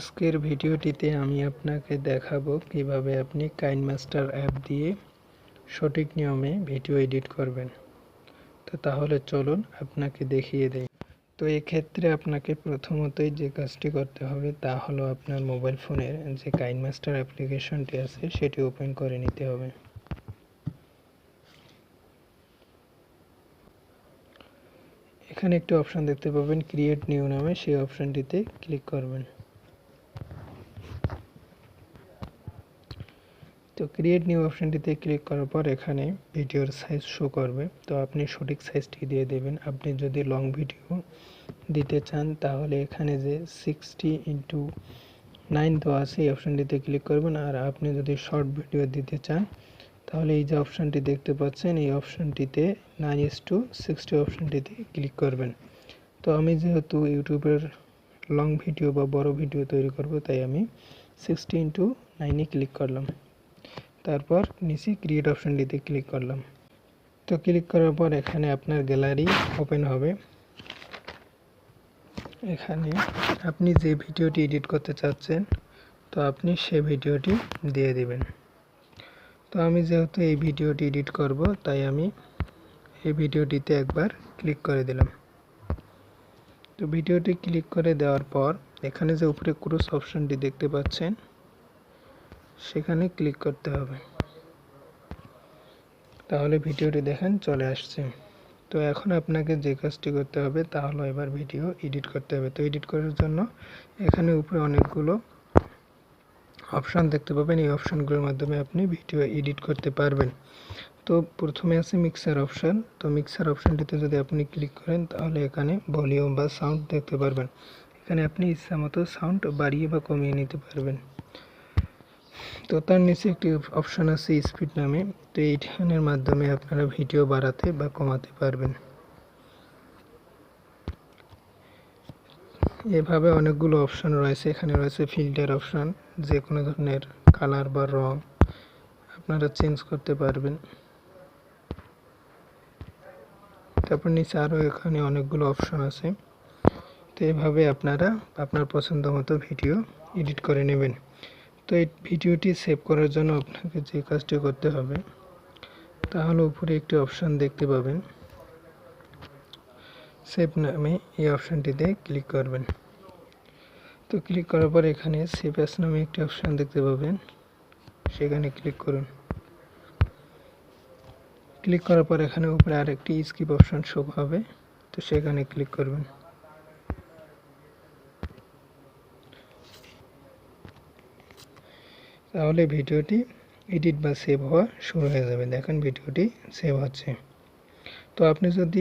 আজকের ভিডিওটিতে আমি আপনাকে দেখাবো কীভাবে আপনি কাইনমাস্টার অ্যাপ দিয়ে সঠিক নিয়মে ভিডিও এডিট করবেন। তো তাহলে চলুন আপনাকে দেখিয়ে দেই। তো এক্ষেত্রে আপনাকে প্রথমতই যে কাজটি করতে হবে তা হলো আপনার মোবাইল ফোনের যে কাইনমাস্টার অ্যাপ্লিকেশনটি আছে সেটি ওপেন করে নিতে হবে। এখানে একটি অপশন দেখতে পাবেন ক্রিয়েট নিউ নামে, সেই অপশনটিতে ক্লিক করবেন। তো ক্রিয়েট নিউ অপশনটিতে ক্লিক করার পর এখানে ভিডিওর সাইজ শো করবে। তো আপনি সঠিক সাইজটি দিয়ে দেবেন। আপনি যদি লং ভিডিও দিতে চান, তাহলে এখানে যে সিক্সটি ইন্টু নাইন তো আছে, এই অপশনটিতে ক্লিক করবেন। আর আপনি যদি শর্ট ভিডিও দিতে চান, তাহলে এই যে অপশনটি দেখতে পাচ্ছেন, এই অপশনটিতে নাইন এস টু সিক্সটি অপশনটিতে ক্লিক করবেন। তো আমি যেহেতু ইউটিউবের লং ভিডিও বা বড় ভিডিও তৈরি করব, তাই আমি সিক্সটি ইন্টু নাইনে ক্লিক করলাম। তারপর নিচে ক্রিয়েট অপশনটিতে ক্লিক করলাম। তো ক্লিক করার পর এখানে আপনার গ্যালারি ওপেন হবে। এখানে আপনি যে ভিডিওটি এডিট করতে চাচ্ছেন, তো আপনি সে ভিডিওটি দিয়ে দিবেন। তো আমি যেহেতু এই ভিডিওটি এডিট করব, তাই আমি এই ভিডিওটিতে একবার ক্লিক করে দিলাম। তো ভিডিওটি ক্লিক করে দেওয়ার পর এখানে যে উপরে ক্রুস অপশনটি দেখতে পাচ্ছেন সেখানে ক্লিক করতে হবে। তাহলে ভিডিওটি দেখেন, চলে আসছে। তো এখন আপনাকে যে কাজটি করতে হবে, তা হলো এবার ভিডিও এডিট করতে হবে। তো এডিট করার জন্য এখানে উপরে অনেকগুলো অপশান দেখতে পাবেন। এই অপশানগুলোর মাধ্যমে আপনি ভিডিও এডিট করতে পারবেন। তো প্রথমে আছে মিক্সার অপশান তো মিক্সার অপশানটিতে যদি আপনি ক্লিক করেন, তাহলে এখানে ভলিউম বা সাউন্ড দেখতে পারবেন। এখানে আপনি ইচ্ছা মতো সাউন্ড বাড়িয়ে বা কমিয়ে নিতে পারবেন। তো তার নিচে একটি অপশান আছে স্পিড নামে। তো এইখানের মাধ্যমে আপনারা ভিডিও বাড়াতে বা কমাতে পারবেন। এভাবে অনেকগুলো অপশান রয়েছে। এখানে রয়েছে ফিল্টার অপশান যে কোনো ধরনের কালার বা রং আপনারা চেঞ্জ করতে পারবেন। তারপর নিচে আরও এখানে অনেকগুলো অপশান আছে। তো এভাবে আপনারা আপনার পছন্দ মতো ভিডিও এডিট করে নেবেন। তো এই ভিডিওটি সেভ করার জন্য আপনাকে যে কাজটি করতে হবে তাহলে উপরে একটি অপশান দেখতে পাবেন। সেভ নামে এই অপশানটিতে ক্লিক করবেন। তো ক্লিক করার পর এখানে সেভ অ্যাস নামে একটি অপশান দেখতে পাবেন। সেখানে ক্লিক করুন। ক্লিক করার পর এখানে উপরে আরেকটি স্কিপ অপশান শো হবে, তো সেখানে ক্লিক করবেন। তাহলে ভিডিওটি এডিট বা সেভ হওয়া শুরু হয়ে যাবে। দেখেন ভিডিওটি সেভ হচ্ছে। তো আপনি যদি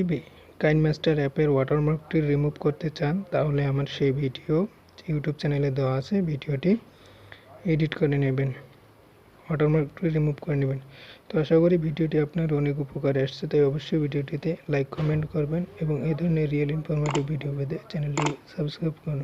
কাইনমাস্টার অ্যাপের ওয়াটারমার্কটি রিমুভ করতে চান, তাহলে আমার সেই ভিডিও ইউটিউব চ্যানেলে দেওয়া আছে। ভিডিওটি এডিট করে নেবেন। ওয়াটারমার্কটি রিমুভ করে নেবেন। তো আশা করি ভিডিওটি আপনার অনেক উপকারে আসছে। তাই অবশ্যই ভিডিওটিতে লাইক কমেন্ট করবেন এবং এই ধরনের রিয়েল ইনফরমেটিভ ভিডিও পেতে চ্যানেলটি সাবস্ক্রাইব করুন।